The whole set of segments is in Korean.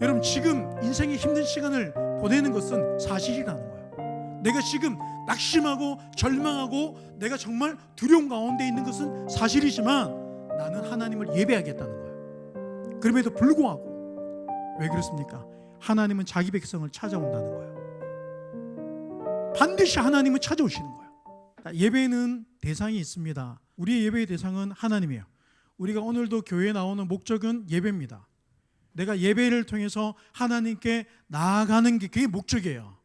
여러분 지금 인생의 힘든 시간을 보내는 것은 사실이라는 거예요. 내가 지금 낙심하고 절망하고 내가 정말 두려움 가운데 있는 것은 사실이지만 나는 하나님을 예배하겠다는 거예요. 그럼에도 불구하고 왜 그렇습니까? 하나님은 자기 백성을 찾아온다는 거예요. 반드시 하나님은 찾아오시는 거예요. 자, 예배는 대상이 있습니다. 우리의 예배의 대상은 하나님이에요. 우리가 오늘도 교회에 나오는 목적은 예배입니다. 내가 예배를 통해서 하나님께 나아가는 게 그게 목적이에요.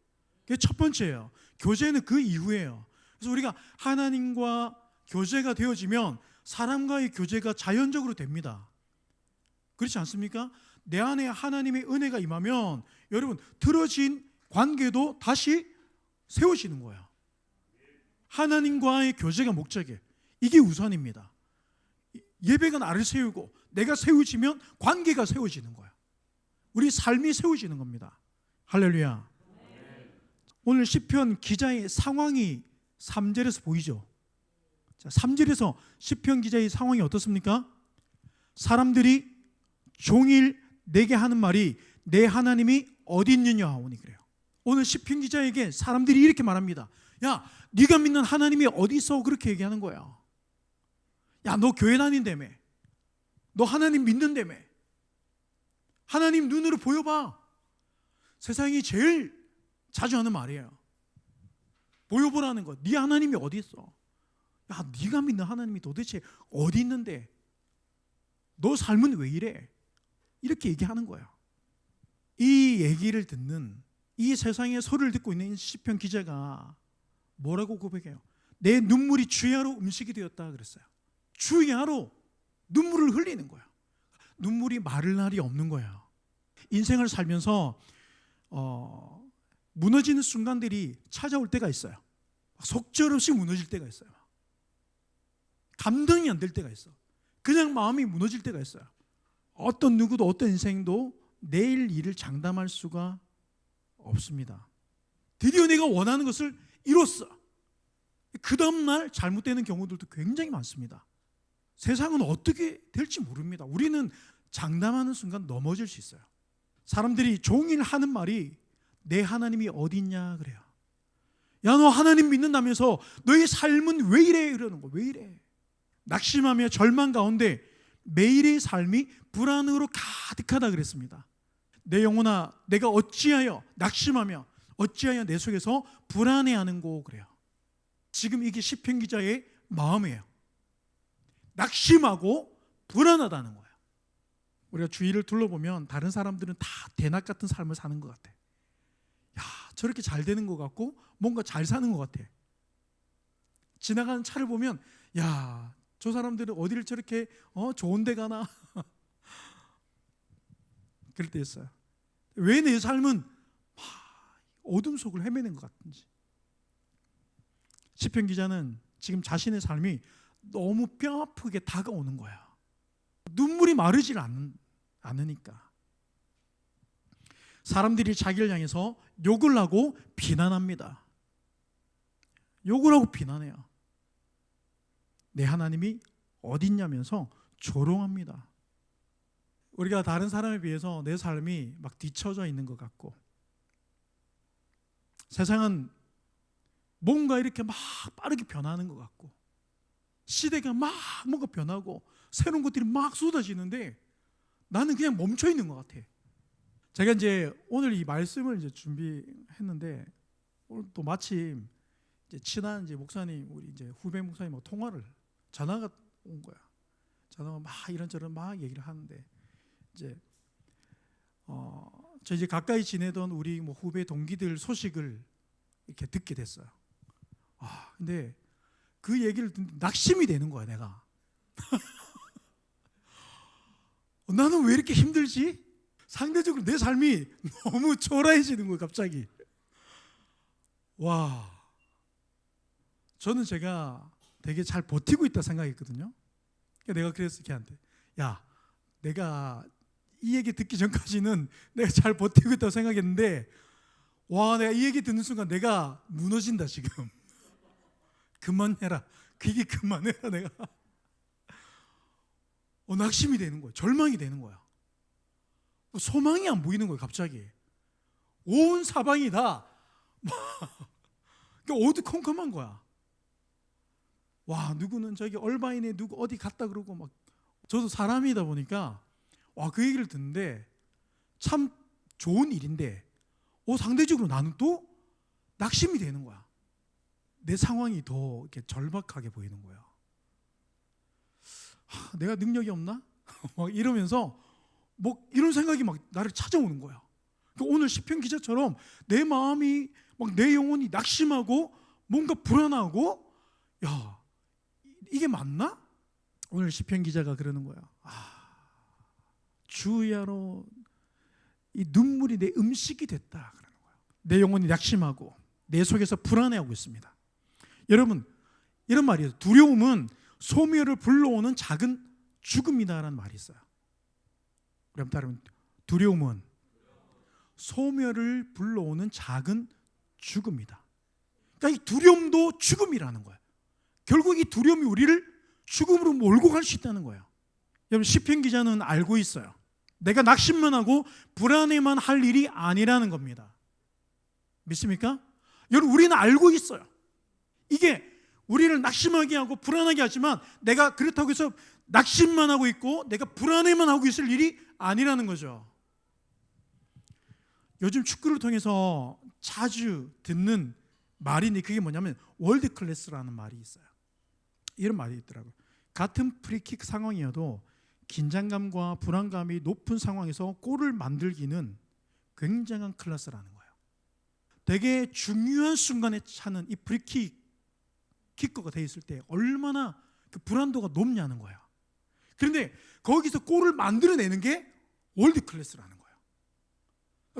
그게 첫 번째예요. 교제는 그 이후예요. 그래서 우리가 하나님과 교제가 되어지면 사람과의 교제가 자연적으로 됩니다. 그렇지 않습니까? 내 안에 하나님의 은혜가 임하면 여러분 틀어진 관계도 다시 세워지는 거예요. 하나님과의 교제가 목적이에요. 이게 우선입니다. 예배가 나를 세우고 내가 세워지면 관계가 세워지는 거야. 우리 삶이 세워지는 겁니다. 할렐루야. 오늘 시편 기자의 상황이 3절에서 보이죠. 자, 3절에서 시편 기자의 상황이 어떻습니까? 사람들이 종일 내게 하는 말이 내 하나님이 어디 있느냐 하오니 그래요. 오늘 시편 기자에게 사람들이 이렇게 말합니다. 야, 네가 믿는 하나님이 어디 있어? 그렇게 얘기하는 거야. 야, 너 교회 다닌다며. 너 하나님 믿는다며. 하나님 눈으로 보여봐. 세상이 제일 자주 하는 말이에요. 보여보라는 거. 네 하나님이 어디 있어? 야, 네가 믿는 하나님이 도대체 어디 있는데? 너 삶은 왜 이래? 이렇게 얘기하는 거예요. 이 얘기를 듣는 이 세상의 소리를 듣고 있는 시편 기자가 뭐라고 고백해요? 내 눈물이 주야로 음식이 되었다 그랬어요. 주야로 눈물을 흘리는 거야. 눈물이 마를 날이 없는 거야. 인생을 살면서 어, 무너지는 순간들이 찾아올 때가 있어요. 속절없이 무너질 때가 있어요. 감당이 안 될 때가 있어. 그냥 마음이 무너질 때가 있어요. 어떤 누구도 어떤 인생도 내일 일을 장담할 수가 없습니다. 드디어 내가 원하는 것을 이뤘어. 그 다음날 잘못되는 경우들도 굉장히 많습니다. 세상은 어떻게 될지 모릅니다. 우리는 장담하는 순간 넘어질 수 있어요. 사람들이 종일 하는 말이 내 하나님이 어디 있냐 그래요. 야 너 하나님 믿는다면서 너의 삶은 왜 이래 이러는 거. 왜 이래? 낙심하며 절망 가운데 매일의 삶이 불안으로 가득하다 그랬습니다. 내 영혼아 내가 어찌하여 낙심하며 어찌하여 내 속에서 불안해하는고 그래요. 지금 이게 시편 기자의 마음이에요. 낙심하고 불안하다는 거예요. 우리가 주위를 둘러보면 다른 사람들은 다 대낮 같은 삶을 사는 것 같아. 야 저렇게 잘 되는 것 같고 뭔가 잘 사는 것 같아. 지나가는 차를 보면 야 저 사람들은 어디를 저렇게 어 좋은 데 가나 그럴 때 있어요. 왜 내 삶은 어둠 속을 헤매는 것 같은지. 시편 기자는 지금 자신의 삶이 너무 뼈 아프게 다가오는 거야. 눈물이 마르질 않, 않으니까. 사람들이 자기를 향해서 욕을 하고 비난합니다. 욕을 하고 비난해요. 내 하나님이 어딨냐면서 조롱합니다. 우리가 다른 사람에 비해서 내 삶이 막 뒤처져 있는 것 같고 세상은 뭔가 이렇게 막 빠르게 변하는 것 같고 시대가 막 뭔가 변하고 새로운 것들이 막 쏟아지는데 나는 그냥 멈춰 있는 것 같아. 제가 이제 오늘 이 말씀을 이제 준비했는데 오늘 또 마침 이제 친한 이제 목사님 우리 이제 후배 목사님하고 통화를 전화가 온 거야. 전화가 막 이런저런 막 얘기를 하는데 이제 어저 이제 가까이 지내던 우리 뭐 후배 동기들 소식을 이렇게 듣게 됐어요. 아 근데 그 얘기를 듣는 낙심이 되는 거야 내가. 어, 나는 왜 이렇게 힘들지? 상대적으로 내 삶이 너무 초라해지는 거야 갑자기. 와, 저는 제가 되게 잘 버티고 있다 생각했거든요. 그러니까 내가 그랬어 걔한테, 야, 내가 이 얘기 듣기 전까지는 내가 잘 버티고 있다고 생각했는데, 와, 내가 이 얘기 듣는 순간 내가 무너진다 지금. 그만해라. 그 얘기 그만해라 내가. 어, 낙심이 되는 거야. 절망이 되는 거야. 소망이 안 보이는 거예요, 갑자기. 온 사방이 다 그러니까 어두컴컴한 거야. 와, 누구는 저기 얼바인에 누구 어디 갔다 그러고 막 저도 사람이다 보니까 와, 그 얘기를 듣는데 참 좋은 일인데 어, 상대적으로 나는 또 낙심이 되는 거야. 내 상황이 더 이렇게 절박하게 보이는 거야. 하, 내가 능력이 없나? 막 이러면서 뭐 이런 생각이 막 나를 찾아오는 거야. 그러니까 오늘 시편 기자처럼 내 마음이 막 내 영혼이 낙심하고 뭔가 불안하고 야 이게 맞나? 오늘 시편 기자가 그러는 거야. 아 주야로 이 눈물이 내 음식이 됐다 그러는 거야. 내 영혼이 낙심하고 내 속에서 불안해하고 있습니다. 여러분 이런 말이에요. 두려움은 소멸을 불러오는 작은 죽음이다라는 말이 있어요. 그럼 따르면 두려움은 소멸을 불러오는 작은 죽음이다. 그러니까 이 두려움도 죽음이라는 거예요. 결국 이 두려움이 우리를 죽음으로 몰고 갈 수 있다는 거예요. 여러분 시편 기자는 알고 있어요. 내가 낙심만 하고 불안해만 할 일이 아니라는 겁니다. 믿습니까? 여러분 우리는 알고 있어요. 이게 우리를 낙심하게 하고 불안하게 하지만 내가 그렇다고 해서 낙심만 하고 있고 내가 불안해만 하고 있을 일이 아니라는 거죠. 요즘 축구를 통해서 자주 듣는 말인데 그게 뭐냐면 월드 클래스라는 말이 있어요. 이런 말이 있더라고요. 같은 프리킥 상황이어도 긴장감과 불안감이 높은 상황에서 골을 만들기는 굉장한 클래스라는 거예요. 되게 중요한 순간에 차는 이 프리킥 키커가 돼 있을 때 얼마나 그 불안도가 높냐는 거야. 그런데 거기서 골을 만들어내는 게 월드 클래스라는 거예요.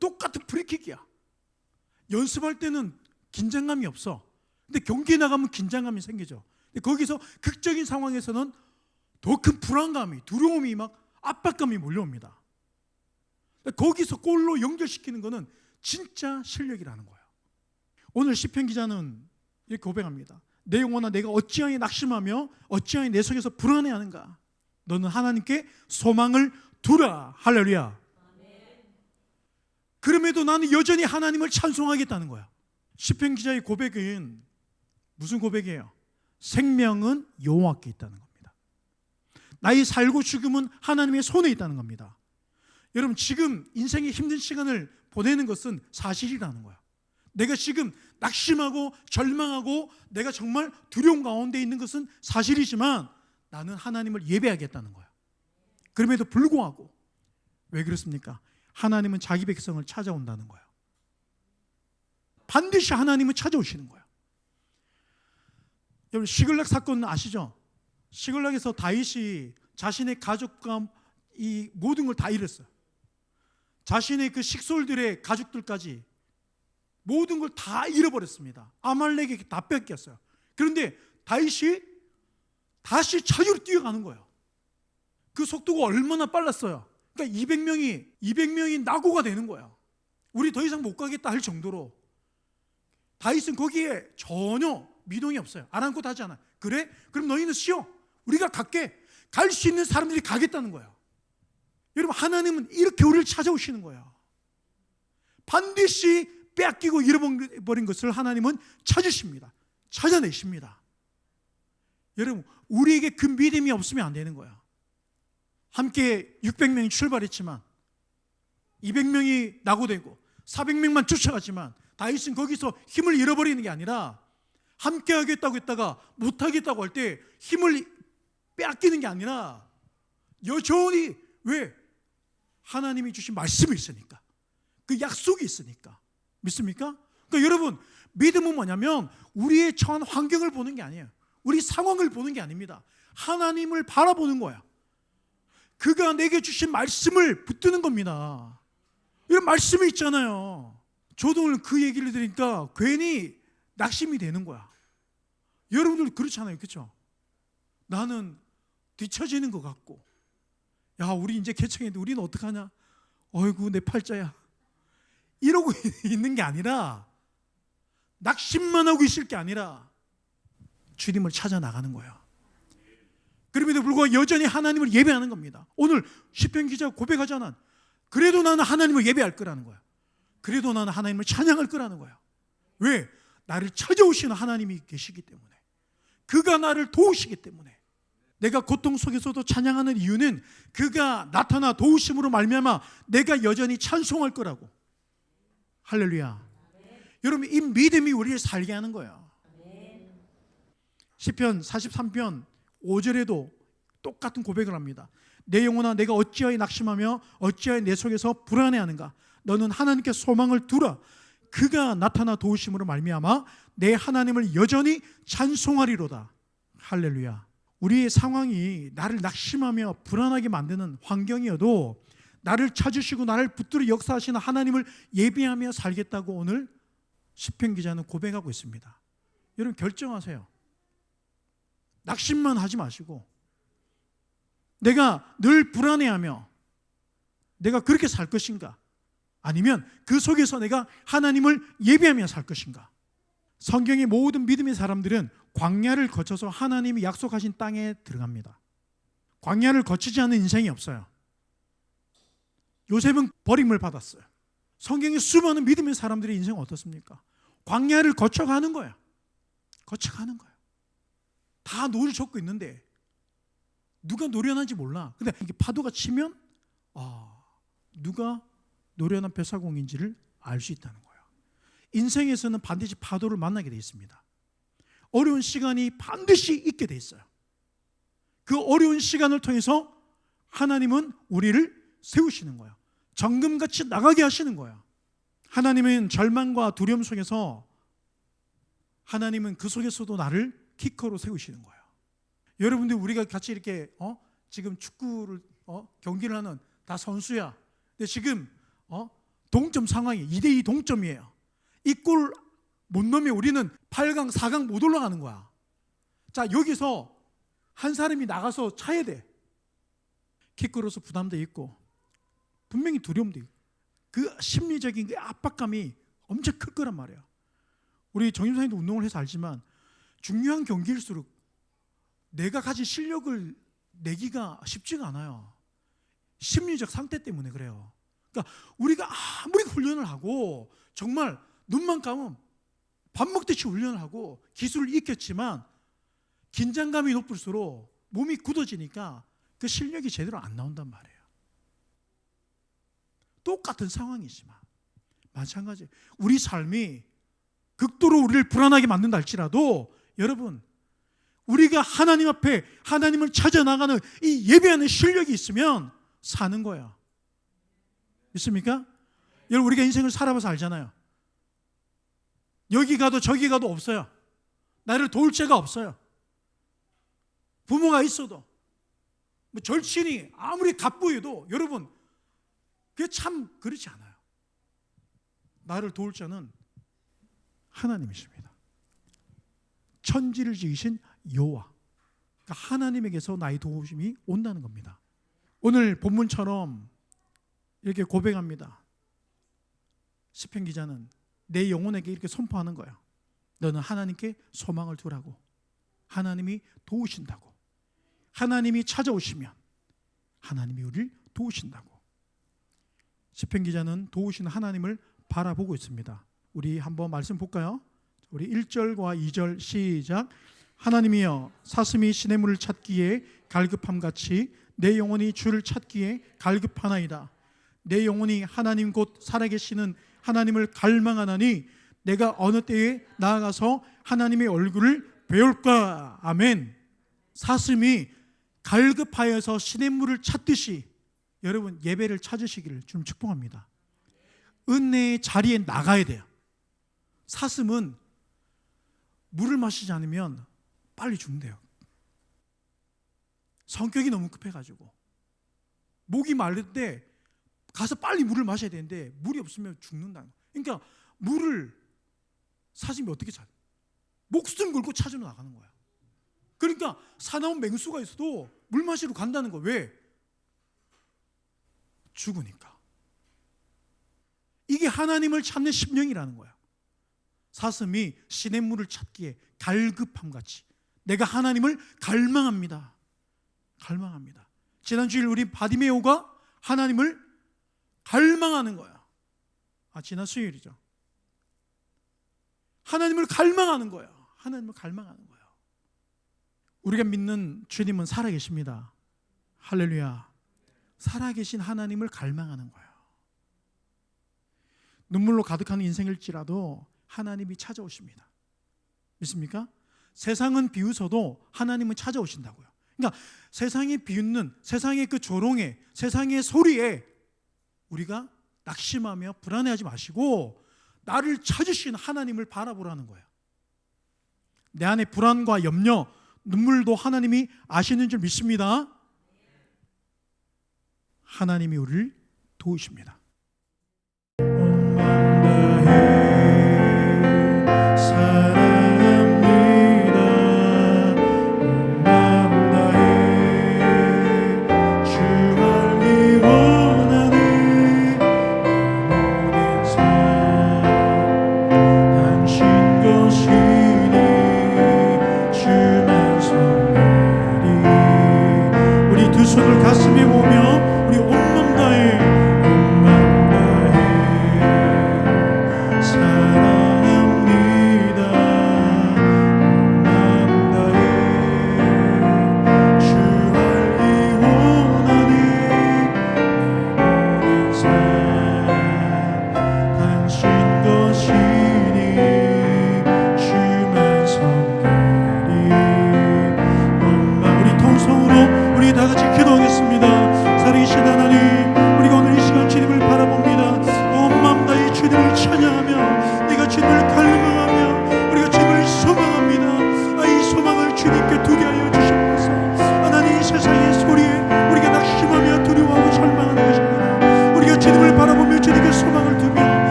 똑같은 프리킥이야. 연습할 때는 긴장감이 없어. 근데 경기에 나가면 긴장감이 생기죠. 근데 거기서 극적인 상황에서는 더 큰 불안감이, 두려움이 막 압박감이 몰려옵니다. 거기서 골로 연결시키는 것은 진짜 실력이라는 거예요. 오늘 시편 기자는 이렇게 고백합니다. 내 영혼아 내가 어찌하여 낙심하며 어찌하여 내 속에서 불안해하는가? 너는 하나님께 소망을 두라. 할렐루야. 그럼에도 나는 여전히 하나님을 찬송하겠다는 거야. 시편 기자의 고백은 무슨 고백이에요? 생명은 여호와께 있다는 겁니다. 나의 살고 죽음은 하나님의 손에 있다는 겁니다. 여러분 지금 인생의 힘든 시간을 보내는 것은 사실이라는 거야. 내가 지금 낙심하고 절망하고 내가 정말 두려움 가운데 있는 것은 사실이지만 나는 하나님을 예배하겠다는 거야. 그럼에도 불구하고 왜 그렇습니까? 하나님은 자기 백성을 찾아온다는 거야. 반드시 하나님은 찾아오시는 거야. 여러분 시글락 사건 아시죠? 시글락에서 다윗이 자신의 가족과 이 모든 걸 다 잃었어요. 자신의 그 식솔들의 가족들까지 모든 걸 다 잃어버렸습니다. 아말렉에게 다 뺏겼어요. 그런데 다윗이 다시 자유로 뛰어가는 거예요. 그 속도가 얼마나 빨랐어요. 그러니까 200명이 200명이 낙오가 되는 거야. 우리 더 이상 못 가겠다 할 정도로 다윗은 거기에 전혀 미동이 없어요. 아랑곳 하지 않아. 그래? 그럼 너희는 쉬어. 우리가 갈게. 갈 수 있는 사람들이 가겠다는 거야. 여러분 하나님은 이렇게 우리를 찾아오시는 거야. 반드시 빼앗기고 잃어버린 것을 하나님은 찾으십니다. 찾아내십니다. 여러분 우리에게 그 믿음이 없으면 안 되는 거야. 함께 600명이 출발했지만 200명이 낙오되고 400명만 쫓아갔지만 다윗은 거기서 힘을 잃어버리는 게 아니라 함께 하겠다고 했다가 못 하겠다고 할 때 힘을 빼앗기는 게 아니라 여전히 왜 하나님이 주신 말씀이 있으니까 그 약속이 있으니까 믿습니까? 그러니까 여러분 믿음은 뭐냐면 우리의 처한 환경을 보는 게 아니에요. 우리 상황을 보는 게 아닙니다. 하나님을 바라보는 거야. 그가 내게 주신 말씀을 붙드는 겁니다. 이런 말씀이 있잖아요. 저도 오늘 그 얘기를 들으니까 괜히 낙심이 되는 거야. 여러분들 그렇잖아요. 그렇죠? 나는 뒤처지는 것 같고 야 우리 이제 개척했는데 우리는 어떡하냐 어이구 내 팔자야 이러고 있는 게 아니라 낙심만 하고 있을 게 아니라 주님을 찾아 나가는 거야. 그럼에도 불구하고 여전히 하나님을 예배하는 겁니다. 오늘 시편 기자 고백하잖아. 그래도 나는 하나님을 예배할 거라는 거야. 그래도 나는 하나님을 찬양할 거라는 거야. 왜? 나를 찾아오시는 하나님이 계시기 때문에. 그가 나를 도우시기 때문에. 내가 고통 속에서도 찬양하는 이유는 그가 나타나 도우심으로 말미암아 내가 여전히 찬송할 거라고. 할렐루야. 여러분 이 믿음이 우리를 살게 하는 거야. 시편 43편 5절에도 똑같은 고백을 합니다. 내 영혼아 내가 어찌하여 낙심하며 어찌하여 내 속에서 불안해하는가? 너는 하나님께 소망을 두라. 그가 나타나 도우심으로 말미암아 내 하나님을 여전히 찬송하리로다. 할렐루야. 우리의 상황이 나를 낙심하며 불안하게 만드는 환경이어도 나를 찾으시고 나를 붙들어 역사하시는 하나님을 예비하며 살겠다고 오늘 시편 기자는 고백하고 있습니다. 여러분 결정하세요. 낙심만 하지 마시고 내가 늘 불안해하며 내가 그렇게 살 것인가? 아니면 그 속에서 내가 하나님을 예배하며 살 것인가? 성경의 모든 믿음의 사람들은 광야를 거쳐서 하나님이 약속하신 땅에 들어갑니다. 광야를 거치지 않는 인생이 없어요. 요셉은 버림을 받았어요. 성경의 수많은 믿음의 사람들의 인생은 어떻습니까? 광야를 거쳐가는 거야. 거쳐가는 거야. 다 노를 젓고 있는데 누가 노련한지 몰라. 근데 이게 파도가 치면 아, 누가 노련한 배사공인지를 알 수 있다는 거야. 인생에서는 반드시 파도를 만나게 돼 있습니다. 어려운 시간이 반드시 있게 돼 있어요. 그 어려운 시간을 통해서 하나님은 우리를 세우시는 거야. 정금같이 나가게 하시는 거야. 하나님은 절망과 두려움 속에서 하나님은 그 속에서도 나를 키커로 세우시는 거야. 여러분들 우리가 같이 이렇게 어? 지금 축구를 어? 경기를 하는 다 선수야. 근데 지금 어? 동점 상황이 2대 2 동점이에요. 이 골 못 넣으면 우리는 8강, 4강 못 올라가는 거야. 자, 여기서 한 사람이 나가서 차야 돼. 키크로서 부담도 있고 분명히 두려움도 있고 그 심리적인 그 압박감이 엄청 클 거란 말이야. 우리 정임사님도 운동을 해서 알지만 중요한 경기일수록 내가 가진 실력을 내기가 쉽지가 않아요. 심리적 상태 때문에 그래요. 그러니까 우리가 아무리 훈련을 하고 정말 눈만 감으면 밥 먹듯이 훈련을 하고 기술을 익혔지만 긴장감이 높을수록 몸이 굳어지니까 그 실력이 제대로 안 나온단 말이에요. 똑같은 상황이지만 마찬가지. 우리 삶이 극도로 우리를 불안하게 만든다 할지라도 여러분 우리가 하나님 앞에 하나님을 찾아 나가는 이 예배하는 실력이 있으면 사는 거야. 믿습니까? 여러분 우리가 인생을 살아봐서 알잖아요. 여기 가도 저기 가도 없어요. 나를 도울 자가 없어요. 부모가 있어도 뭐 절친이 아무리 갑부여도 여러분 그게 참 그렇지 않아요. 나를 도울 자는 하나님이십니다. 천지를 지으신 여호와. 그러니까 하나님에게서 나의 도우심이 온다는 겁니다. 오늘 본문처럼 이렇게 고백합니다. 시편 기자는 내 영혼에게 이렇게 선포하는 거야. 너는 하나님께 소망을 두라고. 하나님이 도우신다고. 하나님이 찾아오시면 하나님이 우리를 도우신다고. 시편 기자는 도우시는 하나님을 바라보고 있습니다. 우리 한번 말씀 볼까요? 우리 1절과 2절 시작. 하나님이여 사슴이 시냇물을 찾기에 갈급함 같이 내 영혼이 주를 찾기에 갈급하나이다. 내 영혼이 하나님 곧 살아계시는 하나님을 갈망하나니 내가 어느 때에 나아가서 하나님의 얼굴을 배울까? 아멘. 사슴이 갈급하여서 시냇물을 찾듯이 여러분 예배를 찾으시기를 좀 축복합니다. 은혜의 자리에 나가야 돼요. 사슴은 물을 마시지 않으면 빨리 죽는데요. 성격이 너무 급해가지고 목이 마를 때 가서 빨리 물을 마셔야 되는데 물이 없으면 죽는다는 그러니까 물을 사슴이 어떻게 찾? 목숨 걸고 찾으러 나가는 거야. 그러니까 사나운 맹수가 있어도 물 마시러 간다는 거 왜? 죽으니까. 이게 하나님을 찾는 심령이라는 거야. 사슴이 신의 물을 찾기에 갈급함 같이 내가 하나님을 갈망합니다. 갈망합니다. 지난주일 우리 바디메오가 하나님을 갈망하는 거야. 아, 지난 수요일이죠. 하나님을 갈망하는 거예요. 하나님을 갈망하는 거예요. 우리가 믿는 주님은 살아계십니다. 할렐루야. 살아계신 하나님을 갈망하는 거예요. 눈물로 가득한 인생일지라도 하나님이 찾아오십니다. 믿습니까? 세상은 비웃어도 하나님은 찾아오신다고요. 그러니까 세상이 비웃는 세상의 그 조롱에 세상의 소리에 우리가 낙심하며 불안해하지 마시고 나를 찾으신 하나님을 바라보라는 거예요. 내 안에 불안과 염려, 눈물도 하나님이 아시는 줄 믿습니다. 하나님이 우리를 도우십니다.